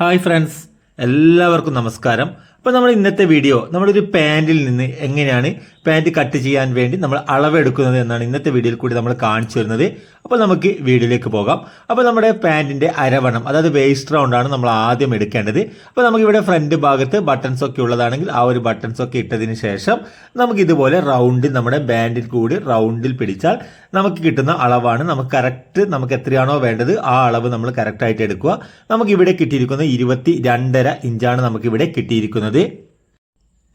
Hi friends എല്ലാവർക്കും നമസ്കാരം. അപ്പോൾ നമ്മൾ ഇന്നത്തെ വീഡിയോ നമ്മളൊരു പാന്റിൽ നിന്ന് എങ്ങനെയാണ് പാന്റ് കട്ട് ചെയ്യാൻ വേണ്ടി നമ്മൾ അളവെടുക്കുന്നത് എന്നാണ് ഇന്നത്തെ വീഡിയോയിൽ കൂടി നമ്മൾ കാണിച്ചു വരുന്നത് അപ്പോൾ നമുക്ക് വീഡിയോയിലേക്ക് പോകാം. അപ്പോൾ നമ്മുടെ പാന്റിന്റെ അരവണം അതായത് വേസ്റ്റ് റൗണ്ടാണ് നമ്മൾ ആദ്യം എടുക്കേണ്ടത്. അപ്പോൾ നമുക്കിവിടെ ഫ്രണ്ട് ഭാഗത്ത് ബട്ടൺസ് ഒക്കെ ഉള്ളതാണെങ്കിൽ ആ ഒരു ബട്ടൺസ് ഒക്കെ ഇട്ടതിന് ശേഷം നമുക്ക് ഇതുപോലെ റൗണ്ടിൽ നമ്മുടെ ബാൻഡിൽ കൂടി റൗണ്ടിൽ പിടിച്ചാൽ നമുക്ക് കിട്ടുന്ന അളവാണ്. നമുക്ക് കറക്റ്റ് നമുക്ക് എത്രയാണോ വേണ്ടത് ആ അളവ് നമ്മൾ കറക്റ്റായിട്ട് എടുക്കുക. നമുക്ക് ഇവിടെ കിട്ടിയിരിക്കുന്നത് ഇരുപത്തി രണ്ടര ഇഞ്ചാണ് നമുക്കിവിടെ കിട്ടിയിരിക്കുന്നത്.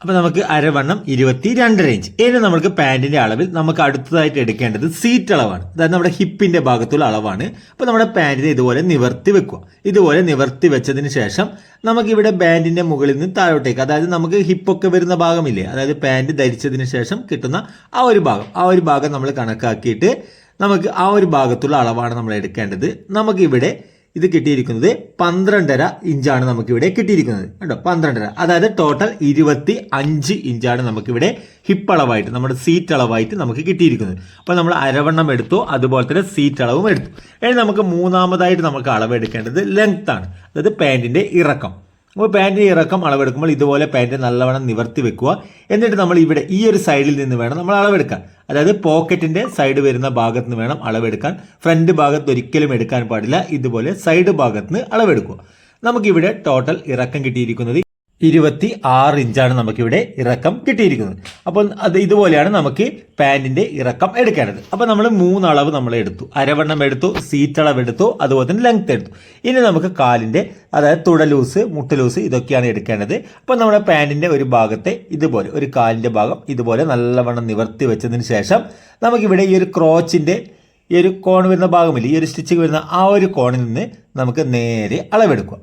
അപ്പോൾ നമുക്ക് അരവണ്ണം ഇരുപത്തി രണ്ട് റേഞ്ച് ഇനി നമുക്ക് പാന്റിന്റെ അളവിൽ നമുക്ക് അടുത്തതായിട്ട് എടുക്കേണ്ടത് സീറ്റ് അളവാണ്. അതായത് നമ്മുടെ ഹിപ്പിന്റെ ഭാഗത്തുള്ള അളവാണ്. അപ്പോൾ നമ്മുടെ പാന്റിനെ ഇതുപോലെ നിവർത്തി വെക്കുക. ഇതുപോലെ നിവർത്തി വെച്ചതിന് ശേഷം നമുക്കിവിടെ ഇവിടെ ബാൻഡിന്റെ മുകളിൽ നിന്ന് താഴോട്ടേക്ക് അതായത് നമുക്ക് ഹിപ്പൊക്കെ വരുന്ന ഭാഗമില്ലേ അതായത് പാന്റ് ധരിച്ചതിന് ശേഷം കിട്ടുന്ന ആ ഒരു ഭാഗം. ആ ഒരു ഭാഗം നമ്മൾ കണക്കാക്കിയിട്ട് നമുക്ക് ആ ഒരു ഭാഗത്തുള്ള അളവാണ് നമ്മൾ എടുക്കേണ്ടത്. നമുക്കിവിടെ ഇത് കിട്ടിയിരിക്കുന്നത് പന്ത്രണ്ടര ഇഞ്ചാണ് നമുക്കിവിടെ കിട്ടിയിരിക്കുന്നത്. കേട്ടോ പന്ത്രണ്ടര. അതായത് ടോട്ടൽ ഇരുപത്തി അഞ്ച് ഇഞ്ചാണ് നമുക്കിവിടെ ഹിപ്പ് അളവായിട്ട് നമ്മുടെ സീറ്റ് അളവായിട്ട് നമുക്ക് കിട്ടിയിരിക്കുന്നത്. അപ്പോൾ നമ്മൾ അരവണ്ണം എടുത്തു അതുപോലെ തന്നെ സീറ്റ് അളവും എടുത്തു. ഇനി നമുക്ക് മൂന്നാമതായിട്ട് നമുക്ക് അളവ് എടുക്കേണ്ടത് ലെങ്ത് ആണ്. അതായത് പാന്റിന്റെ ഇറക്കം. അപ്പോൾ പാന്റിന്റെ ഇറക്കം അളവെടുക്കുമ്പോൾ ഇതുപോലെ പാന്റ് നല്ലവണ്ണം നിവർത്തി വെക്കുക. എന്നിട്ട് നമ്മൾ ഇവിടെ ഈ ഒരു സൈഡിൽ നിന്ന് വേണം നമ്മൾ അളവെടുക്കാൻ. അതായത് പോക്കറ്റിന്റെ സൈഡ് വരുന്ന ഭാഗത്ത് നിന്ന് വേണം അളവെടുക്കാൻ. ഫ്രണ്ട് ഭാഗത്ത് ഒരിക്കലും എടുക്കാൻ പാടില്ല. ഇതുപോലെ സൈഡ് ഭാഗത്ത് നിന്ന് അളവെടുക്കുക. നമുക്കിവിടെ ടോട്ടൽ ഇറക്കം കിട്ടിയിരിക്കുന്നത് ഇരുപത്തി ആറ് ഇഞ്ചാണ് നമുക്കിവിടെ ഇറക്കം കിട്ടിയിരിക്കുന്നത്. അപ്പോൾ അത് ഇതുപോലെയാണ് നമുക്ക് പാന്റിന്റെ ഇറക്കം എടുക്കേണ്ടത്. അപ്പോൾ നമ്മൾ മൂന്ന് അളവ് നമ്മൾ എടുത്തു. അരവണ്ണം എടുത്തു സീറ്റ് അളവ് എടുത്തു അതുപോലെ തന്നെ ലെങ്ത് എടുത്തു. ഇനി നമുക്ക് കാലിന്റെ അതായത് തുട ലൂസ് മുട്ട ലൂസ് ഇതൊക്കെയാണ് എടുക്കേണ്ടത്. അപ്പോൾ നമ്മുടെ പാന്റിന്റെ ഒരു ഭാഗത്തെ ഇതുപോലെ ഒരു കാലിന്റെ ഭാഗം ഇതുപോലെ നല്ലവണ്ണം നിവർത്തി വെച്ചതിന് ശേഷം നമുക്കിവിടെ ഈ ഒരു ക്രോച്ചിന്റെ ഈ ഒരു കോൺ വരുന്ന ഭാഗമില്ല ഈ ഒരു സ്റ്റിച്ചിങ് വരുന്ന ആ ഒരു കോണിൽ നിന്ന് നമുക്ക് നേരെ അളവെടുക്കുക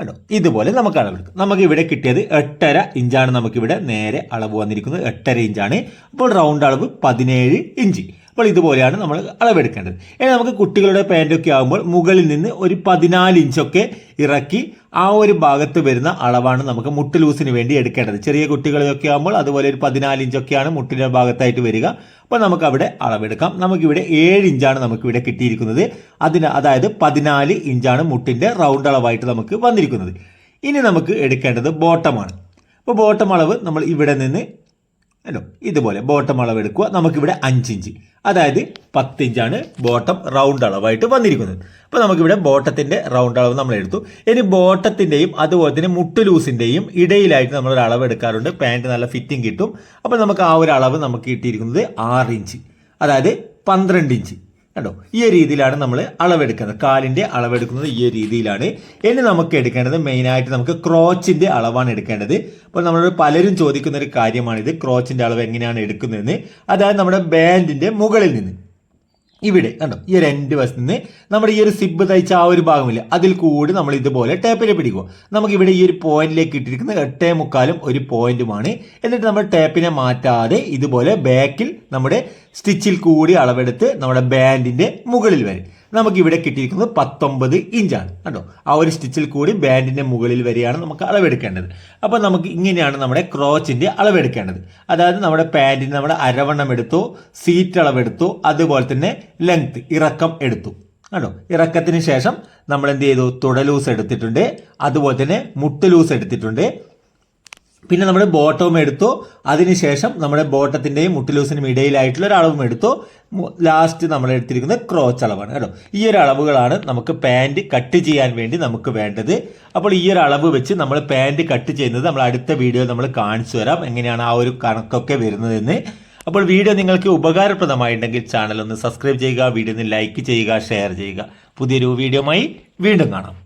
കണ്ടോ? ഇതുപോലെ നമുക്ക് അളവെടുക്കാം നമുക്ക് ഇവിടെ കിട്ടിയത് എട്ടര ഇഞ്ചാണ്. നമുക്കിവിടെ നേരെ അളവ് വന്നിരിക്കുന്നത് എട്ടര ഇഞ്ചാണ്. അപ്പോൾ റൗണ്ട് അളവ് പതിനേഴ് ഇഞ്ച്. അപ്പോൾ ഇതുപോലെയാണ് നമ്മൾ അളവെടുക്കേണ്ടത്. ഇനി നമുക്ക് കുട്ടികളുടെ പാന്റൊക്കെ ആകുമ്പോൾ മുകളിൽ നിന്ന് ഒരു പതിനാല് ഇഞ്ചൊക്കെ ഇറക്കി ആ ഒരു ഭാഗത്ത് വരുന്ന അളവാണ് നമുക്ക് മുട്ട് ലൂസിന് വേണ്ടി എടുക്കേണ്ടത്. ചെറിയ കുട്ടികളൊക്കെ ആകുമ്പോൾ അതുപോലെ ഒരു പതിനാല് ഇഞ്ചൊക്കെയാണ് മുട്ടിന്റെ ഭാഗത്തായിട്ട് വരിക. അപ്പോൾ നമുക്ക് അവിടെ അളവെടുക്കാം. നമുക്കിവിടെ ഏഴ് ഇഞ്ചാണ് നമുക്കിവിടെ കിട്ടിയിരിക്കുന്നത്. അതിന് അതായത് പതിനാല് ഇഞ്ചാണ് മുട്ടിന്റെ റൗണ്ട് അളവായിട്ട് നമുക്ക് വന്നിരിക്കുന്നത്. ഇനി നമുക്ക് എടുക്കേണ്ടത് ബോട്ടമാണ്. അപ്പോൾ ബോട്ടം അളവ് നമ്മൾ ഇവിടെ നിന്ന് അല്ലോ ഇതുപോലെ ബോട്ടം അളവ് എടുക്കുക. നമുക്കിവിടെ അഞ്ച് ഇഞ്ച്. അതായത് പത്ത് ഇഞ്ചാണ് ബോട്ടം റൗണ്ട് അളവായിട്ട് വന്നിരിക്കുന്നത്. അപ്പോൾ നമുക്കിവിടെ ബോട്ടത്തിന്റെ റൗണ്ട് അളവ് നമ്മൾ എടുത്തു. ഇനി ബോട്ടത്തിന്റെയും അതുപോലെ തന്നെ മുട്ട് ലൂസിന്റെയും ഇടയിലായിട്ട് നമ്മൾ ഒരു അളവ് എടുക്കാറുണ്ട്. പാന്റ് നല്ല ഫിറ്റിംഗ് കിട്ടും. അപ്പോൾ നമുക്ക് ആ ഒരു അളവ് നമുക്ക് കിട്ടിയിരിക്കുന്നത് ആറ് ഇഞ്ച്. അതായത് പന്ത്രണ്ട് ഇഞ്ച്. കണ്ടോ? ഈ രീതിയിലാണ് നമ്മൾ അളവെടുക്കുന്നത്. കാലിന്റെ അളവെടുക്കുന്നത് ഈ രീതിയിലാണ്. ഇനി നമുക്ക് എടുക്കേണ്ടത് മെയിനായിട്ട് നമുക്ക് ക്രോച്ചിന്റെ അളവാണ് എടുക്കേണ്ടത്. അപ്പോൾ നമ്മൾ പലരും ചോദിക്കുന്ന ഒരു കാര്യമാണിത്. ക്രോച്ചിന്റെ അളവ് എങ്ങനെയാണ് എടുക്കുന്നതെന്ന്? അതായത് നമ്മുടെ ബാൻഡിന്റെ മുകളിൽ നിന്ന്. ഇവിടെ കണ്ടോ? ഈ ഒരു എൻഡ് വശത്ത് നിന്ന് നമ്മുടെ ഈ ഒരു സിബ് തയ്ച്ച ആ ഒരു ഭാഗമില്ല അതിൽ കൂടി നമ്മൾ ഇതുപോലെ ടേപ്പിനെ പിടിക്കുക നമുക്ക് ഇവിടെ ഈ ഒരു പോയിന്റിലേക്ക് ഇട്ടിരിക്കുന്ന എട്ടേ മുക്കാലും ഒരു പോയിന്റുമാണ് എന്നിട്ട് നമ്മൾ ടേപ്പിനെ മാറ്റാതെ ഇതുപോലെ ബാക്കിൽ നമ്മുടെ സ്റ്റിച്ചിൽ കൂടി അളവെടുത്ത് നമ്മുടെ ബാൻഡിന്റെ മുകളിൽ വരെ. നമുക്ക് ഇവിടെ കിട്ടിയിരിക്കുന്നത് പത്തൊമ്പത് ഇഞ്ചാണ്. കേട്ടോ ആ ഒരു സ്റ്റിച്ചിൽ കൂടി ബാൻഡിന്റെ മുകളിൽ വരെയാണ് നമുക്ക് അളവെടുക്കേണ്ടത്. അപ്പോൾ നമുക്ക് ഇങ്ങനെയാണ് നമ്മുടെ ക്രോച്ചിന്റെ അളവെടുക്കേണ്ടത്. അതായത് നമ്മുടെ പാന്റിന് നമ്മുടെ അരവണ്ണം എടുത്തു സീറ്റ് അളവെടുത്തു അതുപോലെ തന്നെ ലെങ്ത് ഇറക്കം എടുത്തു. കേട്ടോ ഇറക്കത്തിന് ശേഷം നമ്മൾ എന്ത് ചെയ്തു? തുടലൂസ് എടുത്തിട്ടുണ്ട്. അതുപോലെ തന്നെ മുട്ട് ലൂസ് എടുത്തിട്ടുണ്ട്. പിന്നെ നമ്മുടെ ബോട്ടവും എടുത്തു. അതിനുശേഷം നമ്മുടെ ബോട്ടത്തിന്റെയും മുട്ടിലൂസിനും ഇടയിലായിട്ടുള്ള ഒരു അളവും എടുത്തു. ലാസ്റ്റ് നമ്മൾ എടുത്തിരിക്കുന്നത് ക്രോച്ച് അളവാണ് കേട്ടോ. ഈ ഒരു അളവുകളാണ് നമുക്ക് പാന്റ് കട്ട് ചെയ്യാൻ വേണ്ടി നമുക്ക് വേണ്ടത്. അപ്പോൾ ഈ ഒരു അളവ് വെച്ച് നമ്മൾ പാന്റ് കട്ട് ചെയ്യുന്നത് നമ്മൾ അടുത്ത വീഡിയോ നമ്മൾ കാണിച്ചു തരാം എങ്ങനെയാണ് ആ ഒരു കണക്കൊക്കെ വരുന്നതെന്ന്. അപ്പോൾ വീഡിയോ നിങ്ങൾക്ക് ഉപകാരപ്രദമായിട്ടുണ്ടെങ്കിൽ ചാനൽ ഒന്ന് സബ്സ്ക്രൈബ് ചെയ്യുക വീഡിയോ ഒന്ന് ലൈക്ക് ചെയ്യുക ഷെയർ ചെയ്യുക. പുതിയൊരു വീഡിയോയുമായി വീണ്ടും കാണാം.